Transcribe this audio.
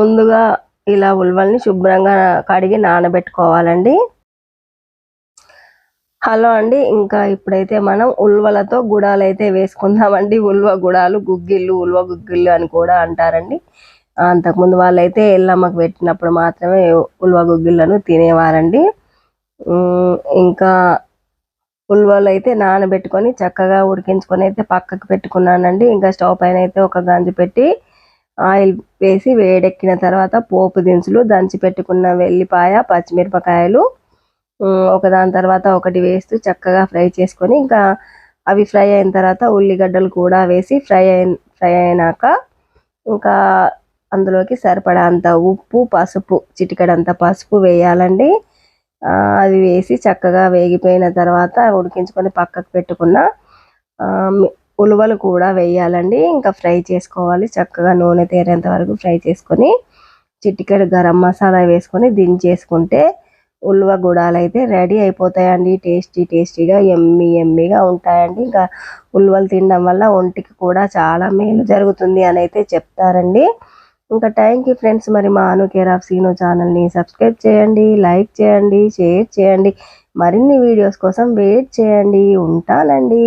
ముందుగా ఇలా ఉల్వల్ని శుభ్రంగా కడిగి నానబెట్టుకోవాలండి. హలో అండి ఇంకా ఇప్పుడైతే మనం ఉల్వలతో గుడాలు అయితే వేసుకుందామండి. ఉల్వ గుడాలు గుగ్గిళ్ళు ఉల్వ గుగ్గిళ్ళు అని కూడా అంటారండి. అంతకుముందు వాళ్ళైతే ఎల్లమ్మకు పెట్టినప్పుడు మాత్రమే ఉల్వ గుగ్గిళ్ళను తినేవారండి. ఇంకా ఉల్వలు అయితే నానబెట్టుకొని చక్కగా ఉడికించుకొని అయితే పక్కకు పెట్టుకున్నానండి. ఇంకా స్టవ్ పైన అయితే ఒక గంజి పెట్టి ఆయిల్ వేసి వేడెక్కిన తర్వాత పోపు దినుసులు దంచి పెట్టుకున్న వెల్లిపాయ పచ్చిమిరపకాయలు ఒకదాని తర్వాత ఒకటి వేస్తూ చక్కగా ఫ్రై చేసుకొని ఇంకా అవి ఫ్రై అయిన తర్వాత ఉల్లిగడ్డలు కూడా వేసి ఫ్రై అయిన ఫ్రై అయినాక ఇంకా అందులోకి సరిపడా అంత ఉప్పు పసుపు చిటికడంత పసుపు వేయాలండి. అది వేసి చక్కగా వేగిపోయిన తర్వాత ఉడికించుకొని పక్కకు పెట్టుకున్న ఉలువలు కూడా వేయాలండి. ఇంకా ఫ్రై చేసుకోవాలి. చక్కగా నూనె తేరేంత వరకు ఫ్రై చేసుకొని చిటికెడు గరం మసాలా వేసుకొని దించేసుకుంటే ఉలువ గుడాలు అయితే రెడీ అయిపోతాయండి. టేస్టీ టేస్టీగా ఎమ్మి ఎమ్మిగా ఉంటాయండి. ఇంకా ఉలువలు తినడం వల్ల ఒంటికి కూడా చాలా మేలు జరుగుతుంది అని అయితే చెప్తారండి. ఇంకా థ్యాంక్ యూ ఫ్రెండ్స్. మరి మా అను కేర్ ఆఫ్ సీను ఛానల్ని సబ్స్క్రైబ్ చేయండి లైక్ చేయండి షేర్ చేయండి. మరిన్ని వీడియోస్ కోసం వెయిట్ చేయండి. ఉంటానండి.